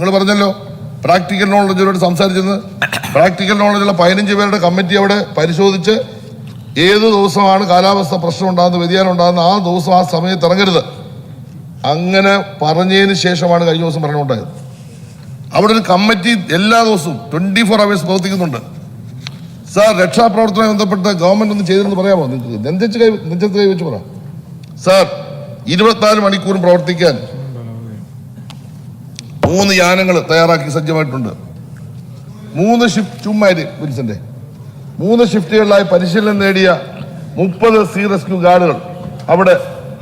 നിങ്ങൾ പറഞ്ഞല്ലോ പ്രാക്ടിക്കൽ നോളജിനോട് സംസാരിച്ചത് പ്രാക്ടിക്കൽ നോളജുള്ള പതിനഞ്ച് പേരുടെ കമ്മിറ്റി അവിടെ പരിശോധിച്ച് ഏത് ദിവസമാണ് കാലാവസ്ഥ പ്രശ്നം ഉണ്ടാകുന്ന വ്യതിയാനം ഉണ്ടാകുന്ന ആ ദിവസം ആ സമയത്ത് ഇറങ്ങരുത്. അങ്ങനെ പറഞ്ഞതിന് ശേഷമാണ് കഴിഞ്ഞ ദിവസം മരണമുണ്ടായത്. അവിടെ ഒരു കമ്മിറ്റി എല്ലാ ദിവസവും ട്വന്റി ഫോർ അവേഴ്സ് പ്രവർത്തിക്കുന്നുണ്ട്. സാർ രക്ഷാപ്രവർത്തനവുമായി ബന്ധപ്പെട്ട് ഗവൺമെന്റ് ഒന്ന് ചെയ്തിരുന്നു പറയാമോ? നിങ്ങൾക്ക് നെഞ്ചത്ത് കൈ നെഞ്ചത്ത് കൈ വെച്ച് പറ സാർ ഇരുപത്തിനാല് മണിക്കൂറും പ്രവർത്തിക്കാൻ മൂന്ന് യാനങ്ങൾ തയ്യാറാക്കി സജ്ജമായിട്ടുണ്ട്. മൂന്ന് ഷിഫ്റ്റ് ചുമ്മാര് വിൻസന്റെ മൂന്ന് ഷിഫ്റ്റുകളിലായി പരിശീലനം നേടിയ മുപ്പത് സീ റെസ്ക്യൂ ഗാർഡുകൾ അവിടെ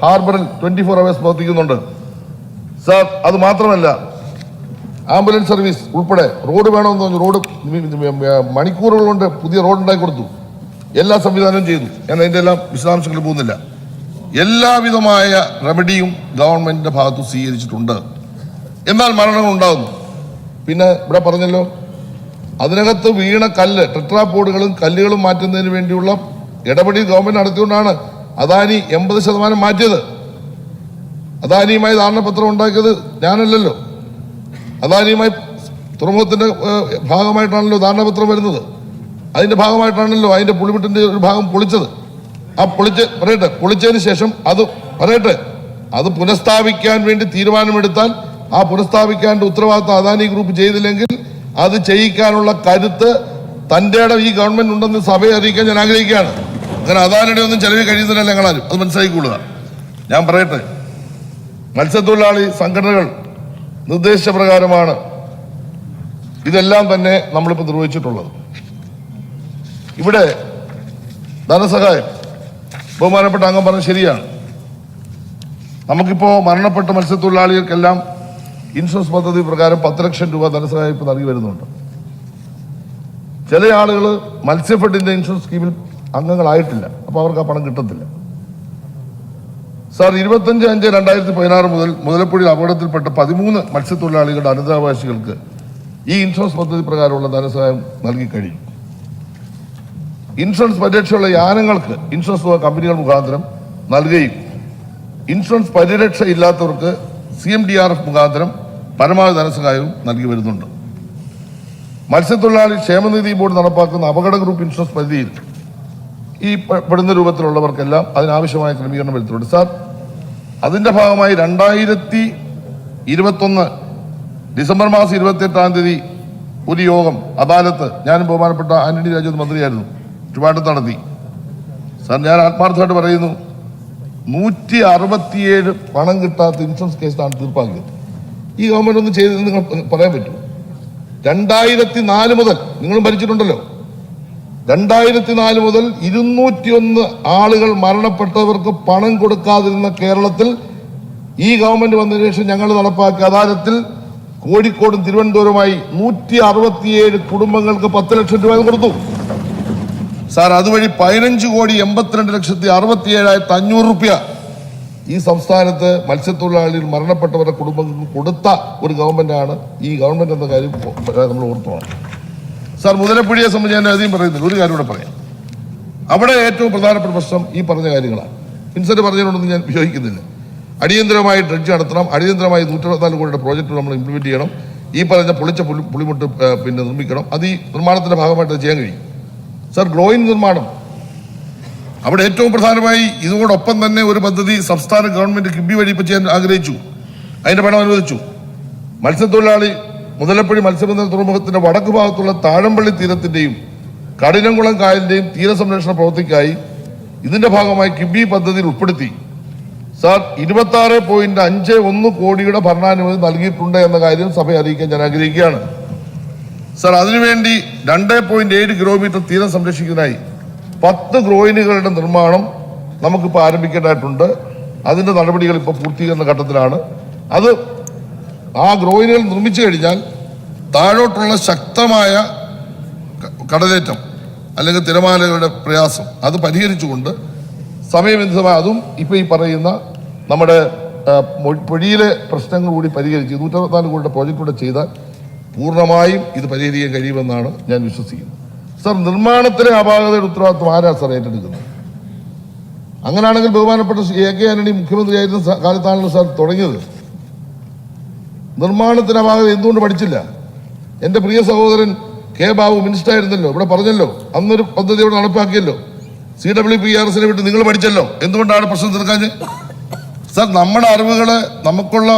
ഹാർബറിൽ ട്വന്റി ഫോർ അവേഴ്സ് പ്രവർത്തിക്കുന്നുണ്ട്. സാർ അത് മാത്രമല്ല ആംബുലൻസ് സർവീസ് ഉൾപ്പെടെ റോഡ് വേണമെന്ന് പറഞ്ഞു റോഡ് മണിക്കൂറുകൾ കൊണ്ട് പുതിയ റോഡ് ഉണ്ടാക്കി കൊടുത്തു. എല്ലാ സംവിധാനവും ചെയ്തു. ഞാൻ അതിന്റെ എല്ലാം വിശദാംശങ്ങളിൽ പോകുന്നില്ല. എല്ലാവിധമായ റെമഡിയും ഗവൺമെന്റിന്റെ ഭാഗത്ത് സ്വീകരിച്ചിട്ടുണ്ട്. എന്നാൽ മരണം ഉണ്ടാകുന്നു പിന്നെ ഇവിടെ പറഞ്ഞല്ലോ അതിനകത്ത് വീണ കല്ല് ടെട്രാപോഡുകളും കല്ലുകളും മാറ്റുന്നതിന് വേണ്ടിയുള്ള ഇടപെടി ഗവൺമെന്റ് നടത്തിക്കൊണ്ടാണ് അദാനി എൺപത് ശതമാനം മാറ്റിയത്. അദാനിയുമായി ധാരണപത്രം ഉണ്ടാക്കിയത് ഞാനല്ലല്ലോ. അദാനിയുമായി തുറമുഖത്തിന്റെ ഭാഗമായിട്ടാണല്ലോ ധാരണപത്രം വരുന്നത്. അതിന്റെ ഭാഗമായിട്ടാണല്ലോ അതിന്റെ പുളിമിട്ടിന്റെ ഒരു ഭാഗം പൊളിച്ചത്. ആ പൊളിച്ച് പറയട്ടെ പൊളിച്ചതിന് ശേഷം അത് പറയട്ടെ അത് പുനഃസ്ഥാപിക്കാൻ വേണ്ടി തീരുമാനമെടുത്താൽ ആ പുനഃസ്ഥാപിക്കാന്റെ ഉത്തരവാദിത്വം അദാനി ഗ്രൂപ്പ് ചെയ്തില്ലെങ്കിൽ അത് ചെയ്യിക്കാനുള്ള കരുത്ത് തന്റെ ഇടം ഈ ഗവൺമെന്റ് ഉണ്ടെന്ന് സഭയെ അറിയിക്കാൻ ഞാൻ ആഗ്രഹിക്കുകയാണ്. അങ്ങനെ അദാനിയുടെ ഒന്നും ചെലവിൽ കഴിയുന്നില്ല ഞങ്ങളാരും. അത് മനസ്സിലാക്കിക്കൊള്ളുക. ഞാൻ പറയട്ടെ. മത്സ്യത്തൊഴിലാളി സംഘടനകൾ നിർദ്ദേശപ്രകാരമാണ് ഇതെല്ലാം തന്നെ നമ്മളിപ്പോൾ നിർവഹിച്ചിട്ടുള്ളത്. ഇവിടെ ധനസഹായം. ബഹുമാനപ്പെട്ട അംഗം പറഞ്ഞത് ശരിയാണ്. നമുക്കിപ്പോൾ മരണപ്പെട്ട മത്സ്യത്തൊഴിലാളികൾക്കെല്ലാം ഇൻഷുറൻസ് പദ്ധതി പ്രകാരം പത്ത് ലക്ഷം രൂപ ധനസഹായം ഇപ്പോൾ നൽകി വരുന്നുണ്ട്. ചില ആളുകൾ മത്സ്യഫെഡിന്റെ ഇൻഷുറൻസ് സ്കീമിൽ അംഗങ്ങളായിട്ടില്ല. അപ്പോൾ അവർക്ക് ആ പണം കിട്ടത്തില്ല. സാർ ഇരുപത്തഞ്ച് അഞ്ച് രണ്ടായിരത്തി പതിനാറ് മുതൽ മുതലപ്പുഴയിൽ അപകടത്തിൽപ്പെട്ട പതിമൂന്ന് മത്സ്യത്തൊഴിലാളികളുടെ അനന്തരാവകാശികൾക്ക് ഈ ഇൻഷുറൻസ് പദ്ധതി പ്രകാരമുള്ള ധനസഹായം നൽകി കഴിഞ്ഞു. ഇൻഷുറൻസ് പരിരക്ഷയുള്ള യാനങ്ങൾക്ക് ഇൻഷുറൻസ് കമ്പനികൾ മുഖാന്തരം നൽകുകയും ഇൻഷുറൻസ് പരിരക്ഷ ഇല്ലാത്തവർക്ക് C M D R F മുഖാന്തരം പരമാവധി ധനസഹായവും നൽകി വരുന്നുണ്ട്. മത്സ്യത്തൊഴിലാളി ക്ഷേമനിധി ബോർഡ് നടപ്പാക്കുന്ന അപകട ഗ്രൂപ്പ് ഇൻഷുറൻസ് പരിധിയിൽ ഈ പെടുന്ന രൂപത്തിലുള്ളവർക്കെല്ലാം അതിനാവശ്യമായ ക്രമീകരണം വരുത്തുന്നുണ്ട് സാർ അതിന്റെ ഭാഗമായി രണ്ടായിരത്തി ഇരുപത്തൊന്ന് ഡിസംബർ മാസം ഇരുപത്തി എട്ടാം തീയതി ഒരു യോഗം അദാലത്ത് ഞാനും ബഹുമാനപ്പെട്ട ആന്റണി രാജു മന്ത്രിയായിരുന്നു. ചുറ്റുപാട് നടത്തി സാർ ഞാൻ ആത്മാർത്ഥമായിട്ട് പറയുന്നു നൂറ്റി അറുപത്തിയേഴ് പണം കിട്ടാത്ത ഇൻഷുറൻസ് കേസാണ് തീർപ്പാക്കിയത്. ഈ ഗവൺമെന്റ് ഒന്നും ചെയ്തത് നിങ്ങൾ പറയാൻ പറ്റൂ. രണ്ടായിരത്തി നാല് മുതൽ നിങ്ങൾ ഭരിച്ചിട്ടുണ്ടല്ലോ. രണ്ടായിരത്തി നാല് മുതൽ ഇരുന്നൂറ്റിയൊന്ന് ആളുകൾ മരണപ്പെട്ടവർക്ക് പണം കൊടുക്കാതിരുന്ന കേരളത്തിൽ ഈ ഗവൺമെന്റ് വന്നതിന് ശേഷം ഞങ്ങൾ നടപ്പാക്കിയ അദാലത്തിൽ കോഴിക്കോടും തിരുവനന്തപുരമായി നൂറ്റി അറുപത്തിയേഴ് കുടുംബങ്ങൾക്ക് പത്ത് ലക്ഷം രൂപ കൊടുത്തു. സാർ അതുവഴി പതിനഞ്ച് കോടി എൺപത്തിരണ്ട് ലക്ഷത്തി അറുപത്തി ഏഴായിരത്തി അഞ്ഞൂറ് റുപ്യ ഈ സംസ്ഥാനത്ത് മത്സ്യത്തൊഴിലാളികൾ മരണപ്പെട്ടവരുടെ കുടുംബങ്ങൾക്ക് കൊടുത്ത ഒരു ഗവൺമെന്റാണ് ഈ ഗവൺമെന്റ് എന്ന കാര്യം നമ്മൾ ഓർത്തുമാണ് സാർ മുതലപ്പുഴയെ സംബന്ധിച്ച് ഞാൻ അധികം പറയുന്നില്ല ഒരു കാര്യം കൂടെ പറയാം. അവിടെ ഏറ്റവും പ്രധാനപ്പെട്ട പ്രശ്നം ഈ പറഞ്ഞ കാര്യങ്ങളാണ്. ഇൻസെന്റ് പറഞ്ഞതിനോടൊന്നും ഞാൻ വിശ്വസിക്കുന്നില്ല അടിയന്തരമായി ഡ്രഡ്ജ് നടത്തണം അടിയന്തരമായി നൂറ്റിപ്പത്തിനാല് കോടിയുടെ പ്രോജക്റ്റ് നമ്മൾ ഇംപ്ലിമെന്റ് ചെയ്യണം ഈ പറഞ്ഞ പൊളിച്ച പുളി പുളിമുട്ട് പിന്നെ നിർമ്മിക്കണം അത് ഈ നിർമ്മാണത്തിന്റെ ഭാഗമായിട്ട് ചെയ്യാൻ കഴിയും. സാർ ഗ്ലോയിൻ നിർമ്മാണം അവിടെ ഏറ്റവും പ്രധാനമായി ഇതോടൊപ്പം തന്നെ ഒരു പദ്ധതി സംസ്ഥാന ഗവൺമെന്റ് കിബി വഴി ചെയ്യാൻ ആഗ്രഹിച്ചു. അതിന്റെ പണം അനുവദിച്ചു. മത്സ്യത്തൊഴിലാളി മുതലപ്പുഴി മത്സ്യബന്ധന തുറമുഖത്തിന്റെ വടക്ക് ഭാഗത്തുള്ള താഴമ്പള്ളി തീരത്തിന്റെയും കഠിനംകുളം കായലിന്റെയും തീരസംരക്ഷണ പ്രവൃത്തിക്കായി ഇതിന്റെ ഭാഗമായി കിബി പദ്ധതിയിൽ ഉൾപ്പെടുത്തി. സാർ ഇരുപത്തി ആറ് പോയിന്റ് അഞ്ച് ഒന്ന് കോടിയുടെ ഭരണാനുമതി നൽകിയിട്ടുണ്ട് എന്ന കാര്യം സഭയെ അറിയിക്കാൻ ഞാൻ ആഗ്രഹിക്കുകയാണ്. സാർ അതിനുവേണ്ടി രണ്ട് പോയിന്റ് ഏഴ് കിലോമീറ്റർ തീരം സംരക്ഷിക്കുന്നതിനായി പത്ത് ഗ്രോയിനുകളുടെ നിർമ്മാണം നമുക്കിപ്പോൾ ആരംഭിക്കേണ്ടതായിട്ടുണ്ട്. അതിന്റെ നടപടികൾ ഇപ്പോൾ പൂർത്തീകരണ ഘട്ടത്തിലാണ്. അത് ആ ഗ്രോയിനുകൾ നിർമ്മിച്ചു കഴിഞ്ഞാൽ താഴോട്ടുള്ള ശക്തമായ കടലേറ്റം അല്ലെങ്കിൽ തിരമാലകളുടെ പ്രയാസം അത് പരിഹരിച്ചുകൊണ്ട് സമയബന്ധിതമായ അതും ഇപ്പോൾ ഈ പറയുന്ന നമ്മുടെ പൊഴിയിലെ പ്രശ്നങ്ങൾ കൂടി പരിഹരിച്ച് നൂറ്ററുപത്തിനാല് കോടിയുടെ പ്രോജക്റ്റ് കൂടെ ചെയ്താൽ പൂർണമായും ഇത് പരിഹരിക്കാൻ കഴിയുമെന്നാണ് ഞാൻ വിശ്വസിക്കുന്നത് സാർ നിർമ്മാണത്തിലെ അപാകതയുടെ ഉത്തരവാദിത്വം ആരാ സാർ ഏറ്റെടുക്കുന്നത്? അങ്ങനെയാണെങ്കിൽ ബഹുമാനപ്പെട്ട എ കെ ആന്റണി മുഖ്യമന്ത്രിയായിരുന്ന കാലത്താണല്ലോ സാർ തുടങ്ങിയത്. നിർമ്മാണത്തിന് അപാകത എന്തുകൊണ്ട് പഠിച്ചില്ല? എന്റെ പ്രിയ സഹോദരൻ കെ ബാബു മിനിസ്റ്റർ ആയിരുന്നല്ലോ ഇവിടെ പറഞ്ഞല്ലോ അന്നൊരു പദ്ധതി ഇവിടെ നടപ്പാക്കിയല്ലോ. സി ഡബ്ല്യു പി ആർ എസിനെ വിട്ട് നിങ്ങൾ പഠിച്ചല്ലോ എന്തുകൊണ്ടാണ് പ്രശ്നം തീർക്കാഞ്ഞ് സാർ നമ്മുടെ അറിവുകൾ നമുക്കുള്ള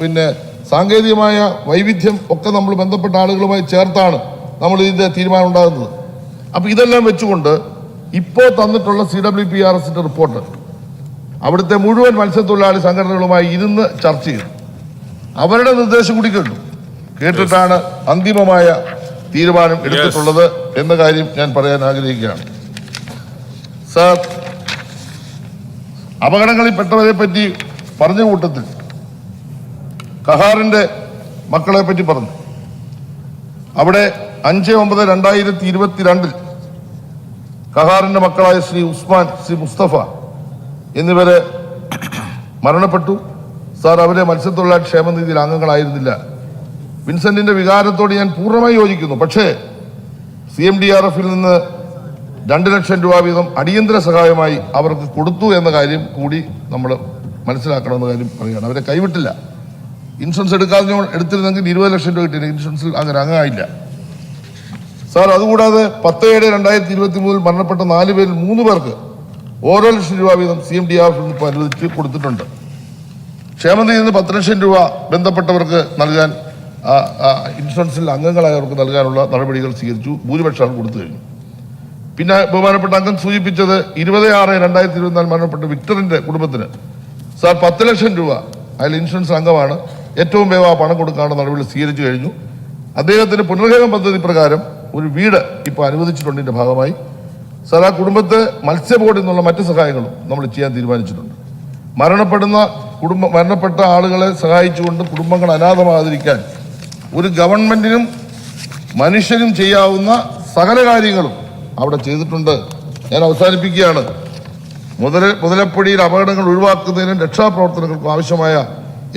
പിന്നെ സാങ്കേതികമായ വൈവിധ്യം ഒക്കെ നമ്മൾ ബന്ധപ്പെട്ട ആളുകളുമായി ചേർത്താണ്. നമ്മൾ ഇതിന്റെ തീരുമാനം ഉണ്ടാകുന്നത് അപ്പൊ ഇതെല്ലാം വെച്ചുകൊണ്ട് ഇപ്പോൾ തന്നിട്ടുള്ള സി ഡബ്ല്യു പി ആർ എസിന്റെ റിപ്പോർട്ട് അവിടുത്തെ മുഴുവൻ മത്സ്യത്തൊഴിലാളി സംഘടനകളുമായി ഇരുന്ന് ചർച്ച ചെയ്തു. അവരുടെ നിർദ്ദേശം കൂടി കേട്ടു. കേട്ടിട്ടാണ് അന്തിമമായ തീരുമാനം എടുത്തിട്ടുള്ളത് എന്ന കാര്യം ഞാൻ പറയാൻ ആഗ്രഹിക്കുകയാണ്. സാർ അപകടങ്ങളിൽ പെട്ടവരെ പറ്റി പറഞ്ഞ കൂട്ടത്തിൽ കഹാറിന്റെ മക്കളെ പറ്റി പറഞ്ഞു. അവിടെ അഞ്ച് ഒമ്പത് രണ്ടായിരത്തി ഇരുപത്തിരണ്ടിൽ കഹാറിന്റെ മക്കളായ ശ്രീ ഉസ്മാൻ ശ്രീ മുസ്തഫ എന്നിവരെ മരണപ്പെട്ടു. സാർ അവരെ മത്സ്യത്തൊഴിലാളി ക്ഷേമനിധിയിൽ അംഗങ്ങളായിരുന്നില്ല. വിൻസെന്റിന്റെ വികാരത്തോട് ഞാൻ പൂർണമായി യോജിക്കുന്നു. പക്ഷേ സി എം ഡി ആർ എഫിൽ നിന്ന് രണ്ട് ലക്ഷം രൂപ വീതം അടിയന്തര സഹായമായി അവർക്ക് കൊടുത്തു എന്ന കാര്യം കൂടി നമ്മൾ മനസ്സിലാക്കണമെന്ന കാര്യം പറയുകയാണ്. അവരെ കൈവിട്ടില്ല. ഇൻഷുറൻസ് എടുക്കാതെ എടുത്തിരുന്നെങ്കിൽ ഇരുപത് ലക്ഷം രൂപ കിട്ടിയിരുന്നു ഇൻഷുറൻസിൽ അങ്ങനെ അംഗമായില്ല സാർ അതുകൂടാതെ പത്ത് ഏഴ് രണ്ടായിരത്തി ഇരുപത്തി മൂന്നിൽ മരണപ്പെട്ട നാല് പേരിൽ മൂന്ന് പേർക്ക് ഓരോ ലക്ഷം രൂപ വീതം സി എം ഡി ആഫ് ഇപ്പോൾ നിന്ന് അനുവദിച്ച് കൊടുത്തിട്ടുണ്ട്. ക്ഷേമനിധിയിൽ നിന്ന് പത്ത് ലക്ഷം രൂപ ബന്ധപ്പെട്ടവർക്ക് നൽകാൻ ഇൻഷുറൻസിൽ അംഗങ്ങളായവർക്ക് നൽകാനുള്ള നടപടികൾ സ്വീകരിച്ചു. ഭൂരിപക്ഷം അവർ കൊടുത്തു കഴിഞ്ഞു. പിന്നെ ബഹുമാനപ്പെട്ട അംഗം സൂചിപ്പിച്ചത് ഇരുപത് ആറ് രണ്ടായിരത്തി ഇരുപത്തിനാല് മരണപ്പെട്ട വിക്ടറിന്റെ കുടുംബത്തിന് സാർ പത്ത് ലക്ഷം രൂപ അതിൽ ഇൻഷുറൻസ് അംഗമാണ്. ഏറ്റവും വേഗം പണം കൊടുക്കാനുള്ള നടപടി സ്വീകരിച്ചു കഴിഞ്ഞു. അദ്ദേഹത്തിന് പുനർഗേഹം പദ്ധതി പ്രകാരം ഒരു വീട് ഇപ്പോൾ അനുവദിച്ചിട്ടുണ്ട് ഇതിന്റെ ഭാഗമായി. സാർ ആ കുടുംബത്തെ മത്സ്യബോർഡിൽ നിന്നുള്ള മറ്റ് സഹായങ്ങളും നമ്മൾ ചെയ്യാൻ തീരുമാനിച്ചിട്ടുണ്ട്. മരണപ്പെടുന്ന കുടുംബ മരണപ്പെട്ട ആളുകളെ സഹായിച്ചുകൊണ്ട് കുടുംബങ്ങൾ അനാഥമാകാതിരിക്കാൻ ഒരു ഗവൺമെന്റിനും മനുഷ്യനും ചെയ്യാവുന്ന സകല കാര്യങ്ങളും അവിടെ ചെയ്തിട്ടുണ്ട്. ഞാൻ അവസാനിപ്പിക്കുകയാണ്. മുതല മുതലപ്പൊടിയിൽ അപകടങ്ങൾ ഒഴിവാക്കുന്നതിനും രക്ഷാപ്രവർത്തനങ്ങൾക്കും ആവശ്യമായ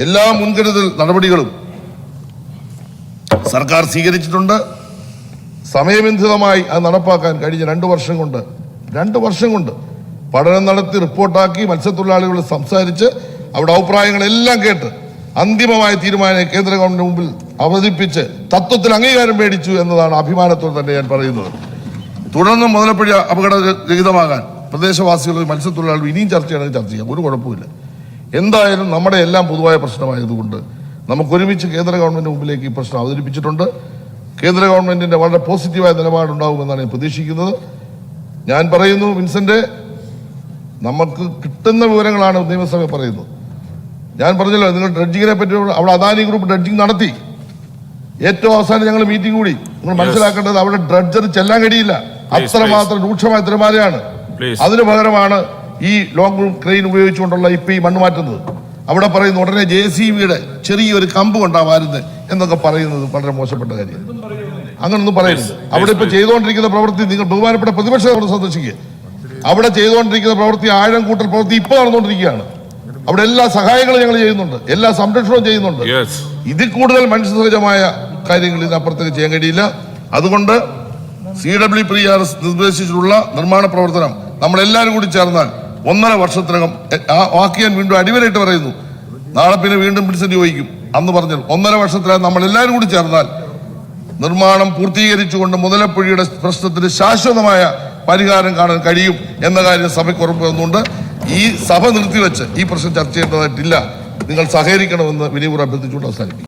എല്ലാ മുൻകരുതൽ നടപടികളും സർക്കാർ സ്വീകരിച്ചിട്ടുണ്ട്. സമയബന്ധിതമായി അത് നടപ്പാക്കാൻ കഴിഞ്ഞ രണ്ട് വർഷം കൊണ്ട് രണ്ട് വർഷം കൊണ്ട് പഠനം നടത്തി റിപ്പോർട്ടാക്കി മത്സ്യത്തൊഴിലാളികൾ സംസാരിച്ച് അവിടെ അഭിപ്രായങ്ങളെല്ലാം കേട്ട് അന്തിമമായ തീരുമാനം കേന്ദ്ര ഗവൺമെന്റ് മുമ്പിൽ അവതരിപ്പിച്ച് തത്വത്തിൽ അംഗീകാരം മേടിച്ചു എന്നതാണ് അഭിമാനത്തോടെ തന്നെ ഞാൻ പറയുന്നത്. തുടർന്ന് മുതലപ്പുഴ അപകടരഹിതമാകാൻ പ്രദേശവാസികൾ മത്സ്യത്തൊഴിലാളികൾ ഇനിയും ചർച്ച ചെയ്യണമെങ്കിൽ ചർച്ച ചെയ്യാം. ഒരു കുഴപ്പമില്ല എന്തായാലും നമ്മുടെ എല്ലാം പൊതുവായ പ്രശ്നമായതുകൊണ്ട് നമുക്ക് ഒരുമിച്ച് കേന്ദ്ര ഗവൺമെന്റ് മുമ്പിലേക്ക് ഈ പ്രശ്നം അവതരിപ്പിച്ചിട്ടുണ്ട്. കേന്ദ്ര ഗവൺമെന്റിന്റെ വളരെ പോസിറ്റീവായ നിലപാടുണ്ടാകുമെന്നാണ് ഞാൻ പ്രതീക്ഷിക്കുന്നത്. ഞാൻ പറയുന്നു വിൻസെന്റ് നമുക്ക് കിട്ടുന്ന വിവരങ്ങളാണ് നിയമസഭ പറയുന്നത്. ഞാൻ പറഞ്ഞല്ലോ നിങ്ങൾ ഡ്രഡ്ജിങ്ങിനെ പറ്റി അവിടെ അദാനി ഗ്രൂപ്പ് ഡ്രഡ്ജിങ് നടത്തി. ഏറ്റവും അവസാനം ഞങ്ങൾ മീറ്റിംഗ് കൂടി. നിങ്ങൾ മനസ്സിലാക്കേണ്ടത് അവിടെ ഡ്രഡ്ജർ ചെല്ലാൻ കഴിയില്ല. അത്രമാത്രം രൂക്ഷമായ തിരമാലയാണ്. അതിനു പകരമാണ് ഈ ലോങ് ക്രെയിൻ ഉപയോഗിച്ചുകൊണ്ടുള്ള ഇപ്പൊ ഈ മണ്ണ് മാറ്റുന്നത് അവിടെ പറയുന്നു ഉടനെ ജെ സി ബിയുടെ ചെറിയൊരു കമ്പ് കൊണ്ടാവാരുത് എന്നൊക്കെ പറയുന്നത് വളരെ മോശപ്പെട്ട കാര്യം അങ്ങനൊന്നും പറയരുത്. അവിടെ ഇപ്പൊ ചെയ്തുകൊണ്ടിരിക്കുന്ന പ്രവൃത്തി നിങ്ങൾ ബഹുമാനപ്പെട്ട പ്രതിപക്ഷ അവിടെ സന്ദർശിക്കുക അവിടെ ചെയ്തുകൊണ്ടിരിക്കുന്ന പ്രവൃത്തി ആഴം കൂട്ടൽ പ്രവൃത്തി ഇപ്പൊ നടന്നുകൊണ്ടിരിക്കുകയാണ്. അവിടെ എല്ലാ സഹായങ്ങളും ഞങ്ങൾ ചെയ്യുന്നുണ്ട്. എല്ലാ സംരക്ഷണവും ചെയ്യുന്നുണ്ട്. ഇതിൽ കൂടുതൽ മനുഷ്യസഹജമായ കാര്യങ്ങൾ ഇതിനപ്പുറത്തേക്ക് ചെയ്യാൻ കഴിയില്ല. അതുകൊണ്ട് C W P R S നിർദ്ദേശിച്ചിട്ടുള്ള നിർമ്മാണ പ്രവർത്തനം നമ്മളെല്ലാവരും കൂടി ചേർന്നാൽ ഒന്നര വർഷത്തിനകം ആ വാക്ക് ഞാൻ വീണ്ടും അടിവരായിട്ട് പറയുന്നു. നാളെ പിന്നെ വീണ്ടും വിൻസെന്റ് ചോദിക്കും അന്ന് പറഞ്ഞു ഒന്നര വർഷത്തിലായി നമ്മൾ എല്ലാവരും കൂടി ചേർന്നാൽ നിർമ്മാണം പൂർത്തീകരിച്ചുകൊണ്ട് മുതലപ്പുഴയുടെ പ്രശ്നത്തിന് ശാശ്വതമായ പരിഹാരം കാണാൻ കഴിയും എന്ന കാര്യം സഭയ്ക്ക് ഉറപ്പ് തന്നുകൊണ്ട് ഈ സഭ നിർത്തിവെച്ച് ഈ പ്രശ്നം ചർച്ച ചെയ്യേണ്ടതായിട്ടില്ല. നിങ്ങൾ സഹകരിക്കണമെന്ന് വിനീപൂർ അഭ്യർത്ഥിച്ചുകൊണ്ട് അവസാനിപ്പിക്കും